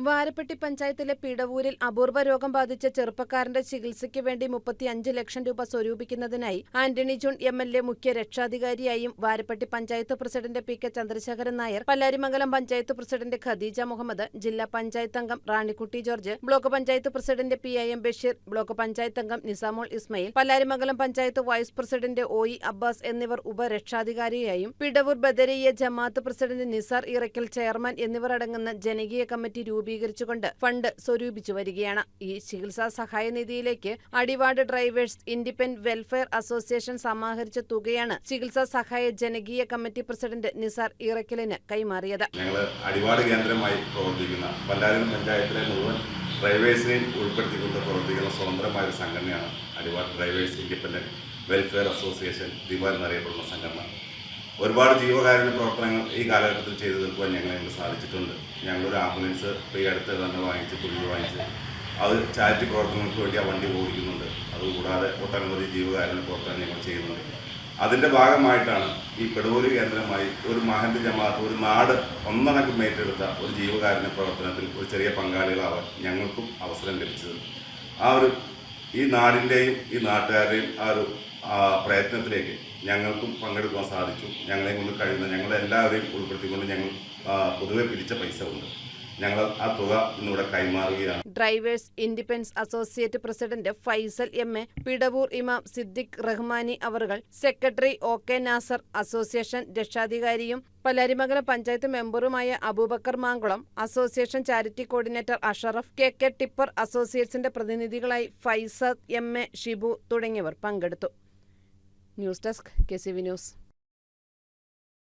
വാരപ്പെട്ടി പഞ്ചായത്തിലെ പിടവൂരിൽ അപൂർവ രോഗം ബാധിച്ച ചെറുപ്പക്കാരന്റെ ചികിത്സയ്ക്ക് വേണ്ടി മുപ്പത്തിയഞ്ച് ലക്ഷം രൂപ സ്വരൂപിക്കുന്നതിനായി Antony John M L A മുഖ്യ രക്ഷാധികാരിയായും Varappetty panchayat president P K Chandrasekharan Nair Pallarimangalam panchayat president Khadeeja Muhammad ജില്ലാ പഞ്ചായത്ത് അംഗം Ranikutty George block panchayat president P I M Basheer block panchayat അംഗം Nisamol Ismail Pallarimangalam panchayat vice president O E Abbas എന്നിവർ ഉപരക്ഷാധികാരിയായും Pidavoor Badariya Jamaath president Nisar Irakkal chairman എന്നിവർ അടങ്ങുന്ന ജനകീയ committee രൂപീകരിച്ചുകൊണ്ട് fund സ്വരൂപിച്ചു വരികയാണ്. ഈ ചികിത്സാ സഹായ നിധിയിലേക്ക് അടിവാർഡ് ഡ്രൈവേഴ്സ് ഇൻഡിപെൻഡന്റ് വെൽഫെയർ അസോസിയേഷൻ സമാഹരിച്ച തുകയാണ് ചികിത്സാ സഹായ ജനകീയ കമ്മിറ്റി പ്രസിഡന്റ് നിസാർ ഇറക്കലിന് കൈമാറിയത്. ഞങ്ങൾ അടിവാട് കേന്ദ്രമായി പ്രവർത്തിക്കുന്ന പല്ലാരും പഞ്ചായത്തിലെ മുഴുവൻ ഡ്രൈവേഴ്സിനെയും ഉൾപ്പെടുത്തിക്കൊണ്ട് പ്രവർത്തിക്കുന്ന സ്വതന്ത്രമായ ഒരു സംഘടനയാണ് Adivad drivers independent welfare association ദിവാൻ എന്നറിയപ്പെടുന്ന സംഘടന. ഒരുപാട് ജീവകാരുണ്യ പ്രവർത്തനങ്ങൾ ഈ കാലഘട്ടത്തിൽ ചെയ്തു തീർക്കുവാൻ ഞങ്ങളെ ഞങ്ങൾ സാധിച്ചിട്ടുണ്ട്. ഞങ്ങളൊരു ആംബുലൻസ് ഇപ്പോൾ ഈ അടുത്ത് തന്നെ വാങ്ങിച്ച് പുതിയ വാങ്ങിച്ച് അത് ചാരിറ്റി പ്രവർത്തനങ്ങൾക്ക് വേണ്ടി ആ വണ്ടി ഓടിക്കുന്നുണ്ട്. അതുകൂടാതെ ഒട്ടനവധി ജീവകാരുണ്യ പ്രവർത്തനം ഞങ്ങൾ ചെയ്യുന്നുണ്ട്. അതിന്റെ ഭാഗമായിട്ടാണ് ഈ പെടുവോലി കേന്ദ്രമായി ഒരു മഹന്ത് ജമാഅത്ത് ഒരു നാട് ഒന്നണക്കം ഏറ്റെടുത്ത ഒരു ജീവകാരുണ്യ പ്രവർത്തനത്തിൽ ഒരു ചെറിയ പങ്കാളികളാവാൻ ഞങ്ങൾക്കും അവസരം ലഭിച്ചത്. ആ ഒരു ഈ നാടിന്റെയും ഈ നാട്ടുകാരുടെയും ആ ഒരു പ്രയത്നത്തിലേക്ക് ഞങ്ങൾക്കും പങ്കെടുക്കാൻ സാധിച്ചു. ഞങ്ങളെ കൊണ്ട് കഴിയുന്ന ഞങ്ങളെല്ലാവരെയും ഉൾപ്പെടുത്തിക്കൊണ്ട് ഞങ്ങൾ പൊതുവെ പിടിച്ച പൈസ ഉണ്ട് ഞങ്ങൾ ആ തുക ഇന്നിവിടെ കൈമാറുകയാണ്. Drivers independence associate president Faisal M A Pidavoor ഇമാം സിദ്ദിഖ് റഹ്മാനി അവറുകൾ secretary O K Nasar association രക്ഷാധികാരിയും Pallarimangalam panchayat മെമ്പറുമായ Abubakar Mankulam association charity coordinator Ashraf K K tipper അസോസിയേറ്റ്സിന്റെ പ്രതിനിധികളായി ഫൈസദ് എം എ ഷിബു തുടങ്ങിയവർ പങ്കെടുത്തു. News desk K C V news.